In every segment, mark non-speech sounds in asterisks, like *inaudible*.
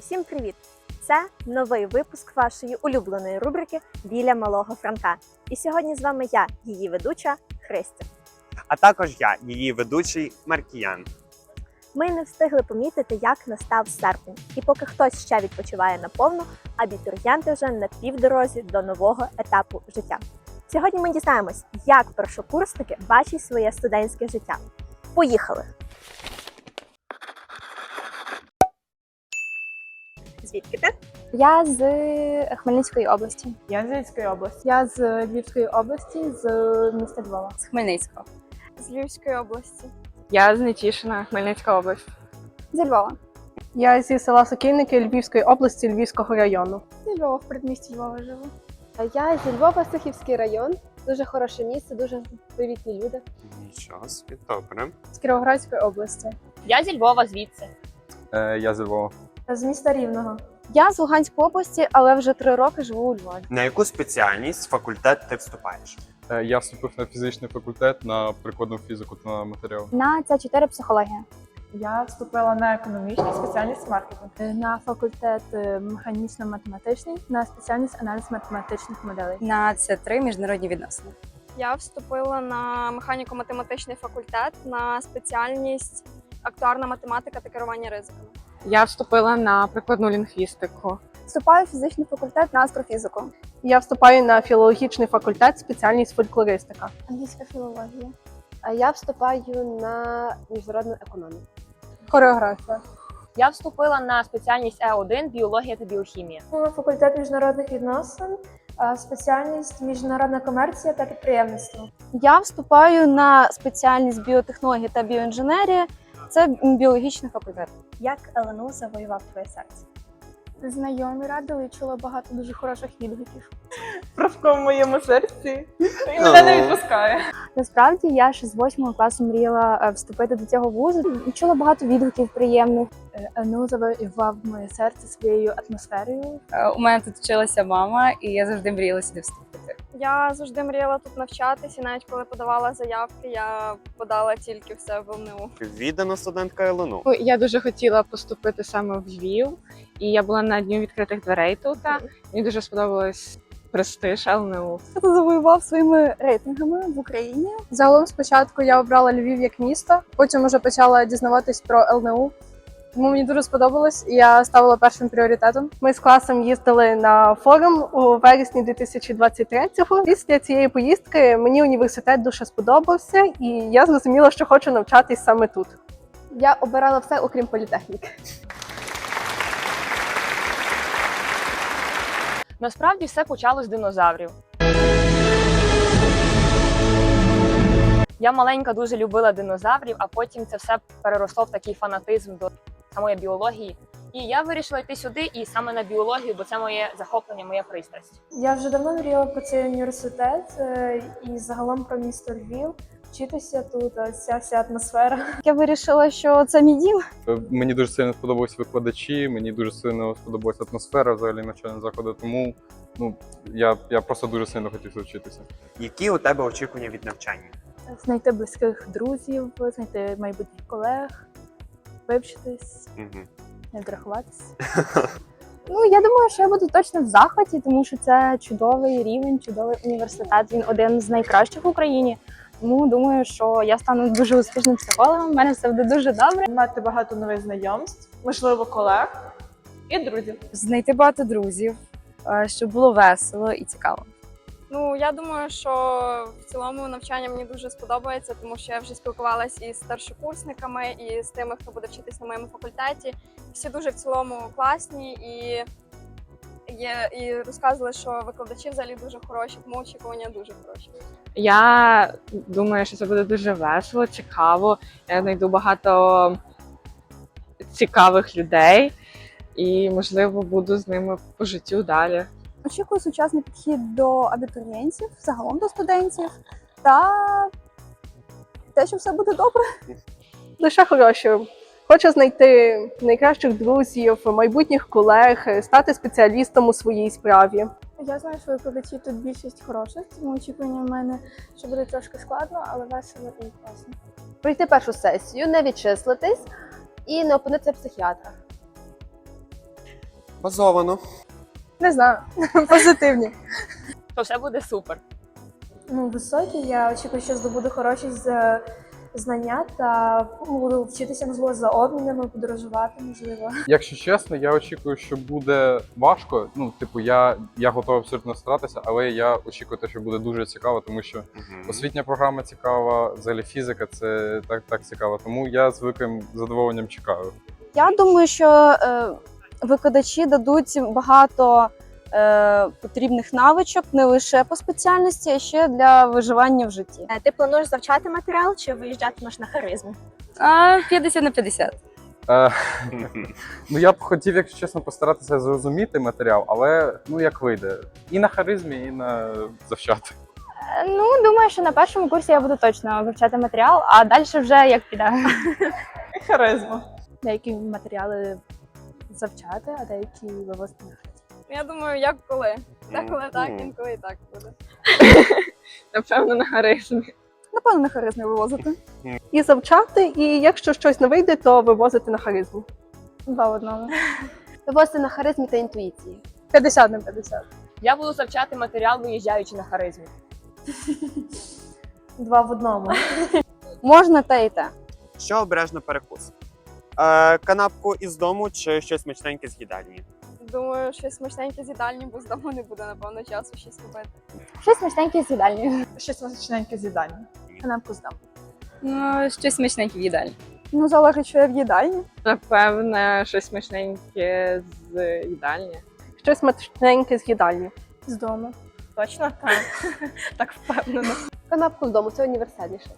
Усім привіт! Це новий випуск вашої улюбленої рубрики Біля малого Франка. І сьогодні з вами я, її ведуча Христя. а також я, її ведучий Маркіян. Ми не встигли помітити, як настав серпень, і поки хтось ще відпочиває наповну, абітурієнти вже на півдорозі до нового етапу життя. Сьогодні ми дізнаємось, як першокурсники бачать своє студентське життя. Поїхали! Звідки ти? Я з Хмельницької області. Я з Львівської області. Я з Львівської області, з міста Львова. з Хмельницького. З Львівської області. Я з Нетішина, Хмельницька область. Зі Львова. Я зі села Сокільники Львівської області Львівського району. Зі Львова, в передмісті Львова живу. Я зі Львова, Сихівський район. Дуже хороше місце, дуже привітні люди. Нічого собі, добре. З Кіровоградської області. Я зі Львова звідси. Е, я зі Львова. З міста Рівного. Я з Луганської області, але вже три роки живу у Львові. На яку спеціальність факультет ти вступаєш? Е, я вступив на фізичний факультет на прикладну фізику та матеріал. На це 4 психологія. Я вступила на економічну спеціальність маркетинг. На факультет е, механічно-математичний, на спеціальність аналіз математичних моделей. На це три міжнародні відносини. Я вступила на механіко-математичний факультет на спеціальність актуарна математика та керування ризиками. Я вступила на прикладну лінгвістику. Вступаю в фізичний факультет на астрофізику. Я вступаю на філологічний факультет, спеціальність фольклористика. Англійська філологія. А я вступаю на міжнародну економіку. Хореографія. Я вступила на спеціальність Е1 біологія та біохімія. Факультет міжнародних відносин, спеціальність міжнародна комерція та підприємництво. Я вступаю на спеціальність біотехнологія та біоінженерія. Це біологічний факультет. Як ЛНУ завоював твоє серце? Знайомі радили і чула багато дуже хороших відгуків. Правко в моєму серці. І мене не відпускає. Насправді я ще з восьмого класу мріяла е, вступити до цього вузу. І Чула багато відгуків приємних. НУ завоював моє серце своєю атмосферою. Е, У мене тут вчилася мама, і я завжди мріяла сюди вступити. Я завжди мріяла тут навчатись, і навіть коли подавала заявки, я подала тільки все в ЛНУ. Віддана студентка ЛНУ. Ну, Я дуже хотіла поступити саме в Львів, і я була на дню відкритих дверей тут. Мені дуже сподобалось престиж ЛНУ. Хто завоював своїми рейтингами в Україні. Загалом спочатку я обрала Львів як місто, потім вже почала дізнаватись про ЛНУ. Тому мені дуже сподобалось, і я ставила першим пріоритетом. Ми з класом їздили на форум у вересні 2023-го. Після цієї поїздки мені університет дуже сподобався, і я зрозуміла, що хочу навчатись саме тут. Я обирала все, окрім політехніки. Насправді все почалось з динозаврів. Я маленька дуже любила динозаврів, а потім це все переросло в такий фанатизм до самої біології. І я вирішила йти сюди і саме на біологію, бо це моє захоплення, моя пристрасть. Я вже давно мріяла про цей університет е, і загалом про місто Львів. Вчитися тут, а ця вся атмосфера. *laughs* Я вирішила, що це мій дім. Е, Мені дуже сильно сподобались викладачі, мені дуже сильно сподобалась атмосфера взагалі навчального закладу. Тому ну я, я просто дуже сильно хотів вчитися. Які у тебе очікування від навчання? Знайти близьких друзів, знайти майбутніх колег, вивчитись, Угу. не відрахуватись. *laughs* Ну я думаю, що я буду точно в захваті, тому що це чудовий рівень, чудовий університет. Він один з найкращих в Україні. Тому думаю, що я стану дуже успішним психологом. У мене все буде дуже добре. Мати багато нових знайомств, можливо, колег і друзів. Знайти багато друзів, е, щоб було весело і цікаво. Ну я думаю, що в цілому навчання мені дуже сподобається, тому що я вже спілкувалася із старшокурсниками, і з тими, хто буде вчитись на моєму факультеті. Всі дуже в цілому класні і. Є і розказували, що викладачі взагалі дуже хороші, тому очікування дуже хороші. Я думаю, що це буде дуже весело, цікаво. Я знайду багато цікавих людей і, можливо, буду з ними по життю далі. Очікую сучасний підхід до абітурієнтів, загалом до студентів, та те, що все буде добре. Лише хороші. Хочу знайти найкращих друзів, майбутніх колег, стати спеціалістом у своїй справі. Я знаю, що викладачі тут більшість хороших, тому очікування в мене, що буде трошки складно, але весело і класно. Пройти першу сесію, не відчислитись і не опинитися в психіатрах. Базовано. Не знаю, *laughs* позитивні. То все буде супер. Ну, високі. Я очікую, що здобуду хороші знання та буду вчитися, можливо, за обмінами, подорожувати, можливо. Якщо чесно, я очікую, що буде важко. Ну, типу, я, я готовий абсолютно старатися, але я очікую те, що буде дуже цікаво, тому що освітня програма цікава, взагалі фізика це так, так цікаво. Тому я з великим задоволенням чекаю. Я думаю, що е, викладачі дадуть багато е, потрібних навичок не лише по спеціальності, а ще для виживання в житті. Е, Ти плануєш завчати матеріал чи виїжджатимеш на харизмі? А 50 на 50. Е, ну я б хотів, якщо чесно, постаратися зрозуміти матеріал, але ну як вийде. І на харизмі, і на завчати. Е, Ну, думаю, що на першому курсі я буду точно вивчати матеріал, а далі вже як піде. *laughs* Харизма. Деякі матеріали завчати, а деякі вивозити на Я думаю, як коли. Деколи так, інколи і так буде. *laughs* Напевно, на харизмі. Напевно, на харизмі вивозити. І завчати, і якщо щось не вийде, то вивозити на харизму. Два в одному. *laughs* Вивозити на харизмі та інтуїції. 50 на 50. Я буду завчати матеріал, виїжджаючи на харизмі. Два в одному. Можна те і те. Що обереш на перекус? Е, канапку із дому чи щось смачненьке з їдальні? Думаю, щось смачненьке з їдальні, бо з дому не буде, напевно, часу щось робити. Щось смачненьке з їдальні. Щось смачненьке з їдальні. Канапку здам. Ну, щось смачненьке в їдальні. Ну, залежить, що я в їдальні. Напевне, щось смачненьке з їдальні. Щось смачненьке з їдальні. З дому. Точно? Так. *laughs* так впевнено. Канапку з дому це універсальніше.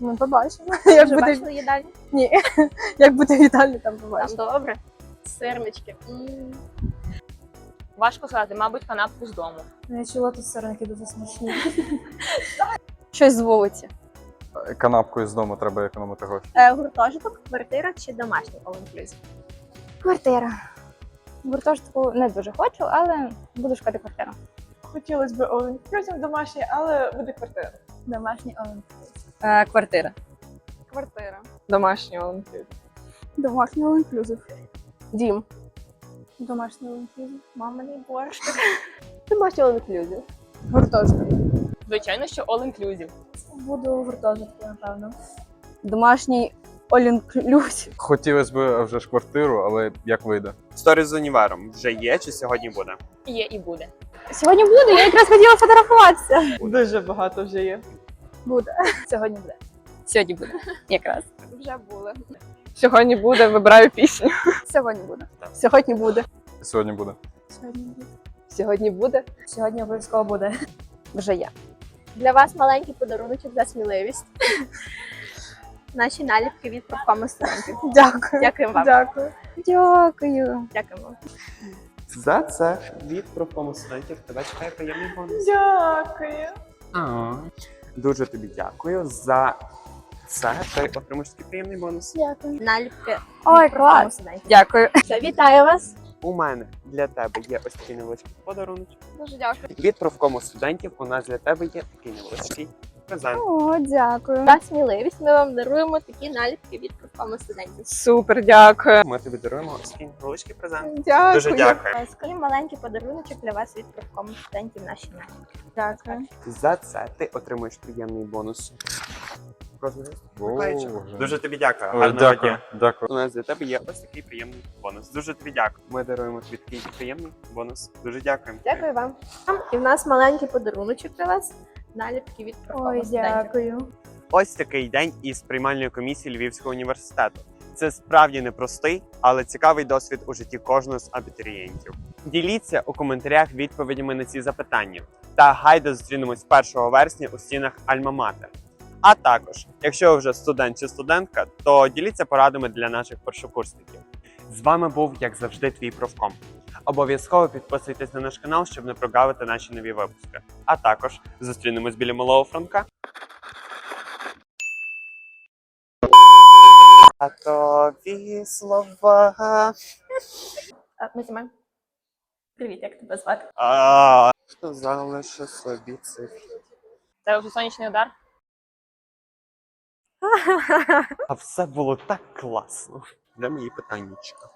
Ми побачимо. *laughs* Як Вже буде, бачили їдальню? ні, *laughs* як буде в їдальні, там Там добре. Сирнички. Важко сказати, мабуть, канапку з дому. Я чула тут сирники дуже смачні. *laughs* Щось з вулиці. Е, Канапкою з дому треба економити гроші. Е, Гуртожиток, квартира чи домашній all-inclusive? Квартира. Гуртожитку не дуже хочу, але буду шукати квартиру. Хотілося б all-inclusive домашній, але буде квартира. Домашній all Е, квартира. Квартира. Домашній all-inclusive. Домашній all-inclusive. Дім. Домашній all Маминий борщ. *laughs* Домашній all-inclusive. Гуртожиток. Звичайно, що all-inclusive. Буду в гуртожитку, напевно. Домашній all-inclusive. Хотілося б вже ж квартиру, але як вийде. Сторі з універом вже є чи сьогодні буде? Є і буде. Сьогодні буде, я якраз хотіла фотографуватися. Дуже багато вже є. *laughs* Сьогодні буде. Сьогодні буде. Якраз. Вже були. Сьогодні буде, вибираю пісню. Сьогодні буде. Сьогодні буде. Сьогодні буде. Сьогодні буде. Сьогодні буде. Сьогодні обов'язково буде. Вже є. Для вас маленький подаруночок за сміливість. Наші наліпки від профкому студентів. Дякую. Дякуємо вам. Дякую. Дякую. Дякуємо. За це від профкому студентів тебе чекає приємний бонус. Дякую. А, Дуже тобі дякую за це. Ти отримаєш такий приємний бонус. Дякую. Наліпки Ой, клас. Дякую. Все, вітаю вас. У мене для тебе є ось такий невеличкий подарунок. Дуже дякую. Від профкому студентів у нас для тебе є такий невеличкий презент. О, дякую. За сміливість ми вам даруємо такі наліпки від профкому студентів. Супер, дякую. Ми тобі даруємо ось такий невеличкий презент. Дякую. Дуже дякую. Е, Скажімо, маленький подаруночок для вас від профкому студентів наші наліпки. Дякую. За це ти отримуєш приємний бонус. Дуже тобі дякую. Гарного дякую, дня. дякую. У нас для тебе є ось такий приємний бонус. Дуже тобі дякую. Ми даруємо тобі такий приємний бонус. Дуже дякуємо. Дякую вам. І в нас маленький подаруночок для вас. Наліпки від Ой, дякую. Ось такий день із приймальної комісії Львівського університету. Це справді непростий, але цікавий досвід у житті кожного з абітурієнтів. Діліться у коментарях відповідями на ці запитання. Та гайда зустрінемось 1 вересня у стінах Альма-Матер. А також, якщо ви вже студент чи студентка, то діліться порадами для наших першокурсників. З вами був, як завжди, твій профком. Обов'язково підписуйтесь на наш канал, щоб не прогавити наші нові випуски. А також зустрінемось біля малого Франка. Готові слова. А, Ми знімаємо. Привіт, як тебе звати? А, Що залише собі цифри. Це вже сонячний удар. А все було так класно. Де мої питаннячка?